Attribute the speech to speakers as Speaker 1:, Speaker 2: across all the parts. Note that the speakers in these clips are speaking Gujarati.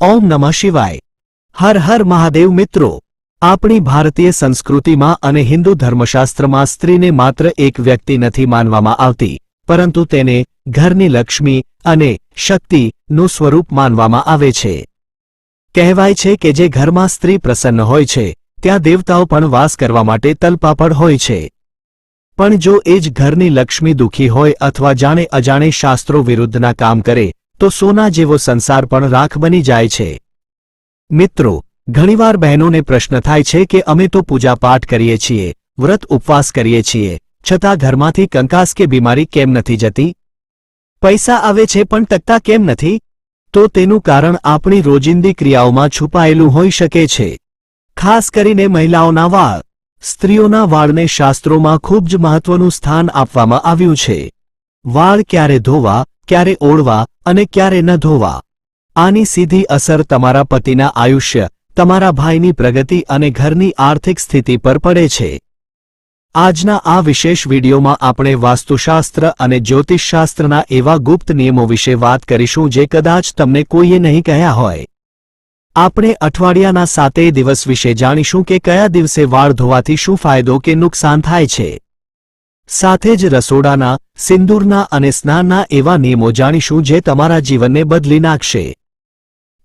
Speaker 1: ઓમ નમઃ શિવાય. હર હર મહાદેવ મિત્રો, આપણી ભારતીય સંસ્કૃતિમાં અને હિન્દુ ધર્મશાસ્ત્રમાં સ્ત્રીને માત્ર એક વ્યક્તિ નથી માનવામાં આવતી, પરંતુ તેને ઘરની લક્ષ્મી અને શક્તિનું સ્વરૂપ માનવામાં આવે છે. કહેવાય છે કે જે ઘરમાં સ્ત્રી પ્રસન્ન હોય છે, ત્યાં દેવતાઓ પણ વાસ કરવા માટે તલપાપડ હોય છે. પણ જો એ જ ઘરની લક્ષ્મી દુઃખી હોય અથવા જાણે અજાણે શાસ્ત્રો વિરુદ્ધના કામ કરે તો સોના જેવો સંસાર પણ રાખ બની જાય છે. મિત્રો, ઘણીવાર બહેનોને પ્રશ્ન થાય છે કે અમે તો પૂજાપાઠ કરીએ છીએ, વ્રત ઉપવાસ કરીએ છીએ, છતાં ઘરમાંથી કંકાસ કે બીમારી કેમ નથી જતી? પૈસા આવે છે પણ ટકતા કેમ નથી? તો તેનું કારણ આપણી રોજિંદી ક્રિયાઓમાં છુપાયેલું હોઈ શકે છે. ખાસ કરીને મહિલાઓના વાળ. સ્ત્રીઓના વાળને શાસ્ત્રોમાં ખૂબ જ મહત્વનું સ્થાન આપવામાં આવ્યું છે. વાળ ક્યારે ધોવા, ક્યારે ઓળવા અને ક્યારે ન ધોવા. આની સીધી અસર તમારા પતિના આયુષ્ય, તમારા ભાઈની પ્રગતિ અને ઘરની આર્થિક સ્થિતિ પર પડે છે. આજના આ વિશેષ વિડીયોમાં આપણે વાસ્તુશાસ્ત્ર અને જ્યોતિષશાસ્ત્રના એવા ગુપ્ત નિયમો વિશે વાત કરીશું જે કદાચ તમને કોઈએ નહીં કહ્યા હોય. આપણે અઠવાડિયાના સાતેય દિવસ વિશે જાણીશું કે કયા દિવસે વાળ ધોવાથી શું ફાયદો કે નુકસાન થાય છે. સાથે જ રસોડાના, સિંદૂરના અને સ્નાનના એવા નિયમો જાણીશું જે તમારા જીવનને બદલી નાખશે.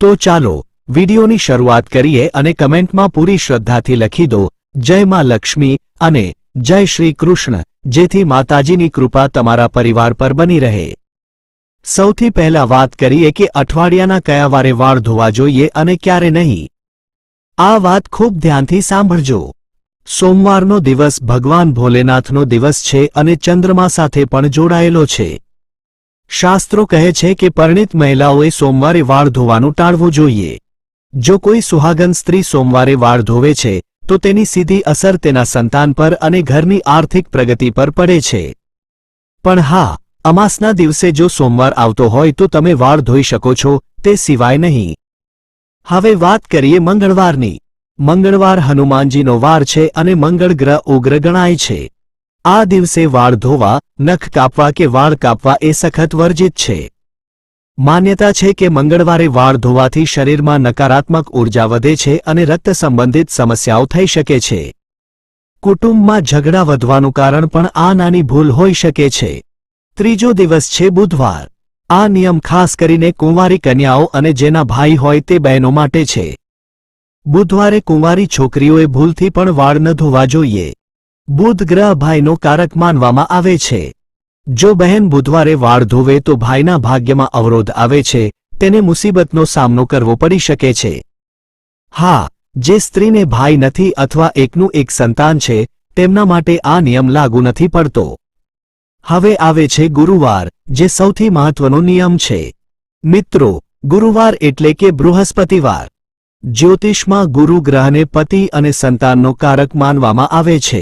Speaker 1: તો ચાલો, વિડીયોની શરૂઆત કરીએ અને કમેન્ટમાં પૂરી શ્રદ્ધાથી લખી દો, જય માં લક્ષ્મી અને જય શ્રી કૃષ્ણ જેથી માતાજીની કૃપા તમારા પરિવાર પર બની રહે. સૌથી પહેલા વાત કરીએ કે અઠવાડિયાના કયા વારે વાળ ધોવા જોઈએ અને ક્યારે નહીં. આ વાત ખૂબ ધ્યાનથી સાંભળજો. સોમવારનો દિવસ ભગવાન ભોલેનાથનો દિવસ છે અને ચંદ્રમા સાથે પણ જોડાયેલો છે. શાસ્ત્રો કહે છે કે પરિણિત મહિલાઓએ સોમવારે વાળ ધોવાનું ટાળવું જોઈએ. જો કોઈ સુહાગન સ્ત્રી સોમવારે વાળ ધોવે છે, તો તેની સીધી અસર તેના સંતાન પર અને ઘરની આર્થિક પ્રગતિ પર પડે છે. પણ હા, અમાસના દિવસે જો સોમવાર આવતો હોય તો તમે વાળ ધોઈ શકો છો, તે સિવાય નહીં. હવે વાત કરીએ મંગળવારની. મંગળવાર હનુમાનજીનો વાર છે અને મંગળ ગ્રહ ઉગ્ર ગણાય છે. આ દિવસે વાળ ધોવા, નખ કાપવા કે વાળ કાપવા એ સખત વર્જિત છે. માન્યતા છે કે મંગળવારે વાળ ધોવાથી શરીરમાં નકારાત્મક ઊર્જા વધે છે અને રક્ત સંબંધિત સમસ્યાઓ થઈ શકે છે. કુટુંબમાં ઝઘડા વધવાનું કારણ પણ આ નાની ભૂલ હોઈ શકે છે. ત્રીજો દિવસ છે બુધવાર. આ નિયમ ખાસ કરીને કુંવારી કન્યાઓ અને જેના ભાઈ હોય તે બહેનો માટે છે. બુધવારે કુંવારી છોકરીઓએ ભૂલથી પણ વાળ ન ધોવા જોઈએ. બુધ ગ્રહ ભાઈનો કારક માનવામાં આવે છે. જો બહેન બુધવારે વાળ ધોવે તો ભાઈના ભાગ્યમાં અવરોધ આવે છે, તેને મુસીબતનો સામનો કરવો પડી શકે છે. હા, જે સ્ત્રીને ભાઈ નથી અથવા એકનું એક સંતાન છે, તેમના માટે આ નિયમ લાગુ નથી પડતો. હવે આવે છે ગુરુવાર, જે સૌથી મહત્વનો નિયમ છે. મિત્રો, ગુરુવાર એટલે કે બૃહસ્પતિવાર. જ્યોતિષમાં ગુરુ ગ્રહને પતિ અને સંતાનનો કારક માનવામાં આવે છે.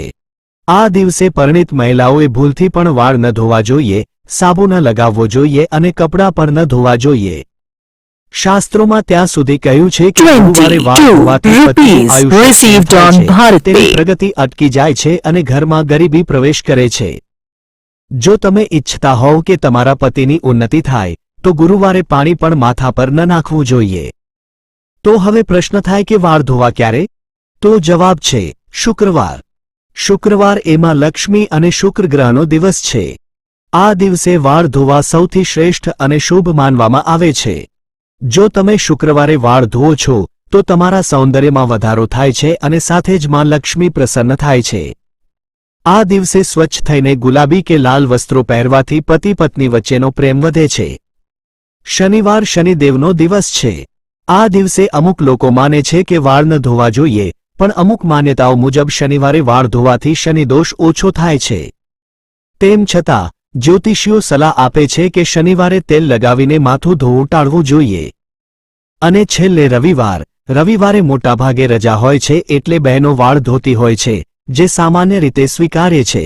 Speaker 1: આ દિવસે પરણિત મહિલાઓએ ભૂલથી પણ વાળ ન ધોવા જોઈએ સાબુ ન લગાવવો જોઈએ અને કપડાં પણ ન ધોવા જોઈએ. શાસ્ત્રોમાં ત્યાં સુધી કહ્યું છે કે પ્રગતિ અટકી જાય છે અને ઘરમાં ગરીબી પ્રવેશ કરે છે. જો તમે ઈચ્છતા હોવ કે તમારા પતિની ઉન્નતિ થાય તો ગુરુવારે પાણી પણ માથા પર ન નાખવું જોઈએ. તો હવે પ્રશ્ન થાય કે વાળ ધોવા ક્યારે? તો જવાબ છે, શુક્રવાર. શુક્રવાર એમાં લક્ષ્મી અને શુક્ર ગ્રહનો દિવસ છે. આ દિવસે વાળ ધોવા સૌથી શ્રેષ્ઠ અને શુભ માનવામાં આવે છે. જો તમે શુક્રવારે વાળ ધોવો છો, તો તમારા સૌંદર્યમાં વધારો થાય છે અને સાથે જ માં લક્ષ્મી પ્રસન્ન થાય છે. આ દિવસે સ્વચ્છ થઈને ગુલાબી કે લાલ વસ્ત્રો પહેરવાથી પતિ પત્ની વચ્ચેનો પ્રેમ વધે છે. શનિવાર શનિદેવનો દિવસ છે. આ દિવસે અમુક લોકો માને છે કે વાળ ન ધોવા જોઈએ, પણ અમુક માન્યતાઓ મુજબ શનિવારે વાળ ધોવાથી શનિદોષ ઓછો થાય છે. તેમ છતાં, જ્યોતિષીઓ સલાહ આપે છે કે શનિવારે તેલ લગાવીને માથું ધોવું ટાળવું જોઈએ. અને છેલ્લે રવિવાર, રવિવારે મોટાભાગે રજા હોય છે એટલે બહેનો વાળ ધોતી હોય છે, જે સામાન્ય રીતે સ્વીકાર્ય છે.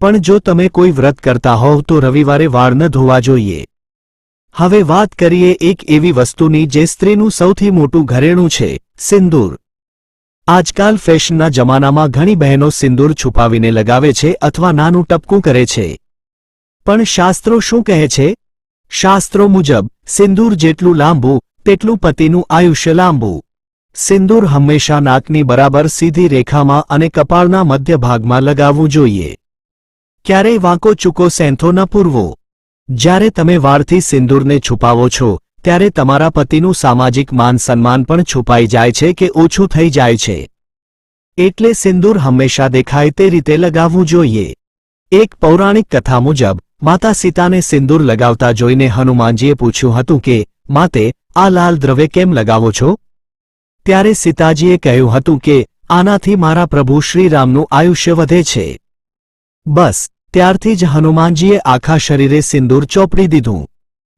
Speaker 1: પણ જો તમે કોઈ વ્રત કરતા હોવ તો રવિવારે વાળ ન ધોવા જોઈએ. હવે વાત કરીએ એક એવી વસ્તુની જે સ્ત્રીનું સૌથી મોટું ઘરેણું છે, સિંદૂર. આજકાલ ફેશનના જમાનામાં ઘણી બહેનો સિંદૂર છુપાવીને લગાવે છે અથવા નાનું ટપકું કરે છે. પણ શાસ્ત્રો શું કહે છે? શાસ્ત્રો મુજબ, સિંદૂર જેટલું લાંબુ, તેટલું પતિનું આયુષ્ય લાંબુ. સિંદૂર હંમેશા નાકની બરાબર સીધી રેખામાં અને કપાળના મધ્ય ભાગમાં લગાવવું જોઈએ. ક્યારેય વાંકો ચૂકો સેંથો ન પૂરવો. જ્યારે તમે વાળથી સિંદૂરને છુપાવો છો, ત્યારે તમારા પતિનું સામાજિક માન સન્માન પણ છુપાઈ જાય છે કે ઓછું થઈ જાય છે. એટલે સિંદૂર હંમેશા દેખાય તે રીતે લગાવવું જોઈએ. એક પૌરાણિક કથા મુજબ, માતા સીતાને સિંદૂર લગાવતા જોઈને હનુમાનજીએ પૂછ્યું હતું કે, માતે, આ લાલ દ્રવ્ય કેમ લગાવો છો? ત્યારે સીતાજીએ કહ્યું હતું કે, આનાથી મારા પ્રભુ શ્રીરામનું આયુષ્ય વધે છે. બસ ત્યારથી જ હનુમાનજીએ આખા શરીરે સિંદૂર ચોપડી દીધું.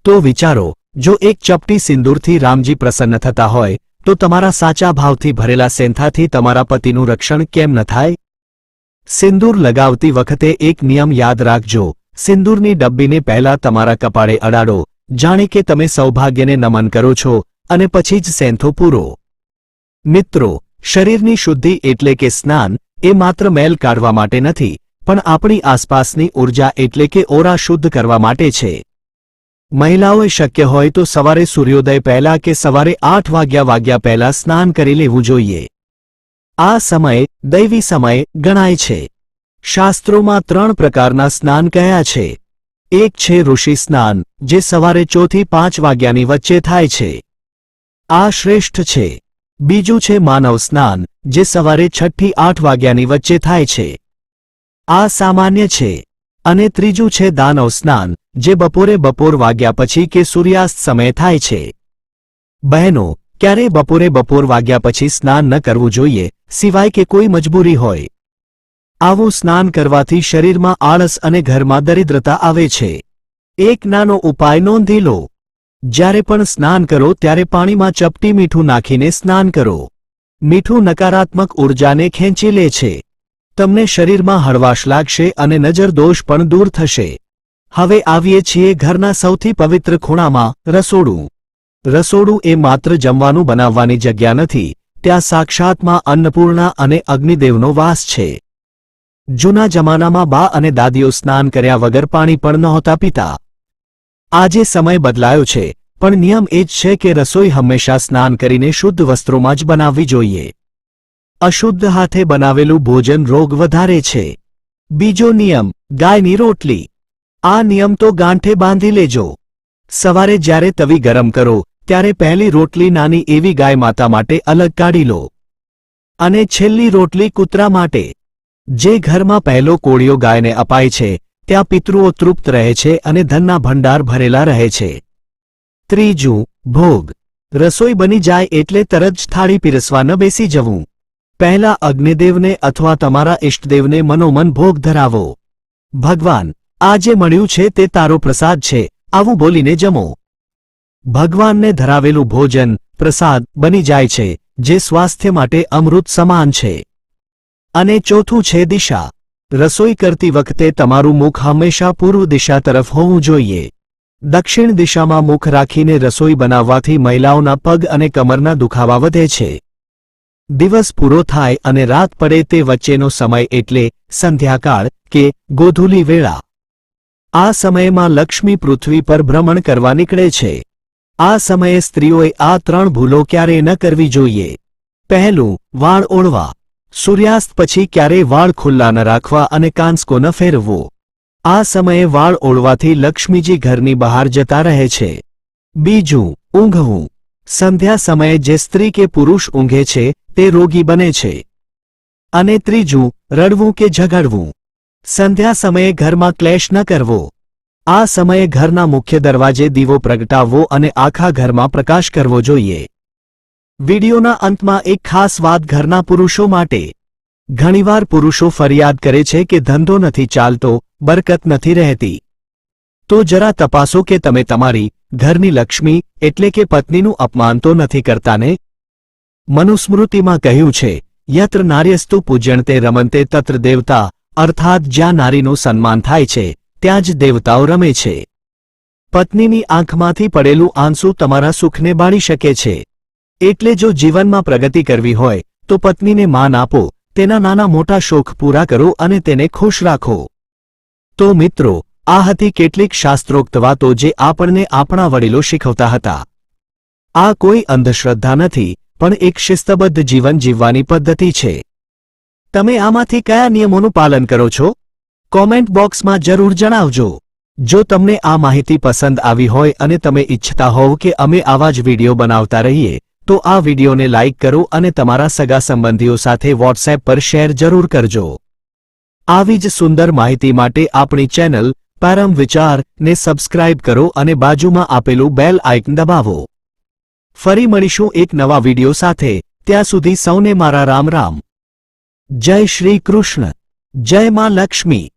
Speaker 1: તો વિચારો, જો એક ચપટી સિંદૂરથી રામજી પ્રસન્ન થતા હોય, તો તમારા સાચા ભાવથી ભરેલા સેંથાથી તમારા પતિનું રક્ષણ કેમ ન થાય? સિંદૂર લગાવતી વખતે એક નિયમ યાદ રાખજો, સિંદૂરની ડબ્બીને પહેલા તમારા કપાળે અડાડો, જાણે કે તમે સૌભાગ્યને નમન કરો છો, અને પછી જ સેંથો પૂરો. મિત્રો, શરીરની શુદ્ધિ એટલે કે સ્નાન, એ માત્ર મેલ કાઢવા માટે નથી પણ આપણી આસપાસની ઊર્જા એટલે કે ઓરા શુદ્ધ કરવા માટે છે. મહિલાઓએ શક્ય હોય તો સવારે સૂર્યોદય પહેલા કે સવારે આઠ વાગ્યા વાગ્યા પહેલા સ્નાન કરી લેવું જોઈએ. આ સમય, દૈવી સમય, ગણાય છે. શાસ્ત્રોમાં ત્રણ પ્રકારના સ્નાન કયા છે. એક છે ઋષિ સ્નાન, જે સવારે ચોથી પાંચ વાગ્યાની વચ્ચે થાય છે. આ શ્રેષ્ઠ છે. બીજું છે માનવ સ્નાન, જે સવારે છઠ્ઠી આઠ વાગ્યાની વચ્ચે થાય છે. આ સામાન્ય છે. અને ત્રીજું છે દાનવ સ્નાન, જે બપોરે બપોર વાગ્યા પછી કે સૂર્યાસ્ત સમયે થાય છે. બહેનો ક્યારે બપોરે બપોર વાગ્યા પછી સ્નાન ન કરવું જોઈએ, સિવાય કે કોઈ મજબૂરી હોય. આવું સ્નાન કરવાથી શરીરમાં આળસ અને ઘરમાં દરિદ્રતા આવે છે. એક નાનો ઉપાય નોંધી લો. જ્યારે પણ સ્નાન કરો ત્યારે પાણીમાં ચપટી મીઠું નાખીને સ્નાન કરો. મીઠું નકારાત્મક ઊર્જાને ખેંચી લે છે. તમને શરીરમાં હળવાશ લાગશે અને નજર દોષ પણ દૂર થશે. હવે આવીએ છીએ ઘરના સૌથી પવિત્ર ખૂણામાં, રસોડું. રસોડું એ માત્ર જમવાનું બનાવવાની જગ્યા નથી, ત્યાં સાક્ષાતમાં અન્નપૂર્ણા અને અગ્નિદેવનો વાસ છે. જૂના જમાનામાં બા અને દાદીઓ સ્નાન કર્યા વગર પાણી પણ નહોતા પીતા. આજે સમય બદલાયો છે, પણ નિયમ એ જ છે કે રસોઈ હંમેશા સ્નાન કરીને શુદ્ધ વસ્ત્રોમાં જ બનાવવી જોઈએ. અશુદ્ધ હાથે બનાવેલું ભોજન રોગ વધારે છે. બીજો નિયમ, ગાયની રોટલી. આ નિયમ તો ગાંઠે બાંધી લેજો. સવારે જ્યારે તવી ગરમ કરો, ત્યારે પહેલી રોટલી નાની એવી ગાય માતા માટે અલગ કાઢી લો. અને છેલ્લી રોટલી કૂતરા માટે. જે ઘરમાં પહેલો કોળિયો ગાયને અપાય છે, ત્યાં પિતૃઓ તૃપ્ત રહે છે અને ધનના ભંડાર ભરેલા રહે છે. ત્રીજું, ભોગ. રસોઈ બની જાય એટલે તરત જ થાળી પીરસવા ન બેસી જવું. પહેલા અગ્નિદેવને અથવા તમારા ઇષ્ટદેવને મનોમન ભોગ ધરાવો. ભગવાન, આ જે મળ્યું છે તે તારો પ્રસાદ છે. આવું બોલીને જમો. ભગવાનને ધરાવેલું ભોજન, પ્રસાદ, બની જાય છે, જે સ્વાસ્થ્ય માટે અમૃત સમાન છે. અને ચોથું છે દિશા. રસોઈ કરતી વખતે તમારું મુખ હંમેશા પૂર્વ દિશા તરફ હોવું જોઈએ. દક્ષિણ દિશામાં મુખ રાખીને રસોઈ બનાવવાથી મહિલાઓના પગ અને કમરના દુખાવા વધે છે. દિવસ પૂરો થાય અને રાત પડે તે વચ્ચેનો સમય એટલે સંધ્યાકાળ કે ગોધૂલી વેળા. આ સમયમાં લક્ષ્મી પૃથ્વી પર ભ્રમણ કરવા નીકળે છે. આ સમયે સ્ત્રીઓએ આ ત્રણ ભૂલો ક્યારેય ન કરવી જોઈએ. પહેલું, વાળ ઓળવા. સૂર્યાસ્ત પછી ક્યારેય વાળ ખુલ્લા ન રાખવા અને કાંસકો ન ફેરવવો. આ સમયે વાળ ઓળવાથી લક્ષ્મીજી ઘરની બહાર જતા રહે છે. બીજું, ઊંઘવું. સંધ્યા સમયે જે સ્ત્રી કે પુરુષ ઊંઘે છે તે રોગી બને છે. અને ત્રીજું, રડવું કે ઝઘડવું. સંધ્યા સમયે ઘરમાં ક્લેશ ન કરવો. આ સમયે ઘરના મુખ્ય દરવાજે દીવો પ્રગટાવવો અને આખા ઘરમાં પ્રકાશ કરવો જોઈએ. વિડિયોના અંતમાં એક ખાસ વાત ઘરના પુરુષો માટે. ઘણીવાર પુરુષો ફરિયાદ કરે છે કે ધંધો નથી ચાલતો, બરકત નથી રહેતી. તો જરા તપાસો કે તમે તમારી ઘરની લક્ષ્મી, એટલે કે પત્નીનું અપમાન તો નથી કરતા ને મનુસ્મૃતિમાં કહ્યું છે, યત્ર નાર્યસ્તુ પૂજ્યણતે રમંતે તત્ર દેવતા, અર્થાત જ્યાં નારીનું સન્માન થાય છે, ત્યાં જ દેવતાઓ રમે છે. પત્નીની આંખમાંથી પડેલું આંસુ તમારા સુખને બાળી શકે છે. એટલે જો જીવનમાં પ્રગતિ કરવી હોય, તો પત્નીને માન આપો, તેના નાના મોટા શોખ પૂરા કરો અને તેને ખુશ રાખો. તો મિત્રો, આ હતી કેટલીક શાસ્ત્રોક્ત વાતો જે આપણને આપણા વડીલો શીખવતા હતા. આ કોઈ અંધશ્રદ્ધા નથી પણ એક શિસ્તબદ્ધ જીવન જીવવાની પદ્ધતિ છે. તમે આમાંથી કયા નિયમોનું પાલન કરો છો? કોમેન્ટ બોક્સમાં જરૂર જણાવજો. જો તમને આ માહિતી પસંદ આવી હોય અને તમે ઈચ્છતા હોવ કે અમે આવા જ વીડિયો બનાવતા રહીએ, તો આ વિડીયોને લાઇક કરો અને તમારા સગા સંબંધીઓ સાથે વોટ્સએપ પર શેર જરૂર કરજો. આવી જ સુંદર માહિતી માટે આપણી ચેનલ પરમ વિચારને સબસ્ક્રાઇબ કરો અને બાજુમાં આપેલું બેલ આઇકન દબાવો. ફરી મળીશું એક નવા વીડિયો સાથે. ત્યાં સુધી સૌને મારા રામ રામ. જય શ્રી કૃષ્ણ. જય માં લક્ષ્મી.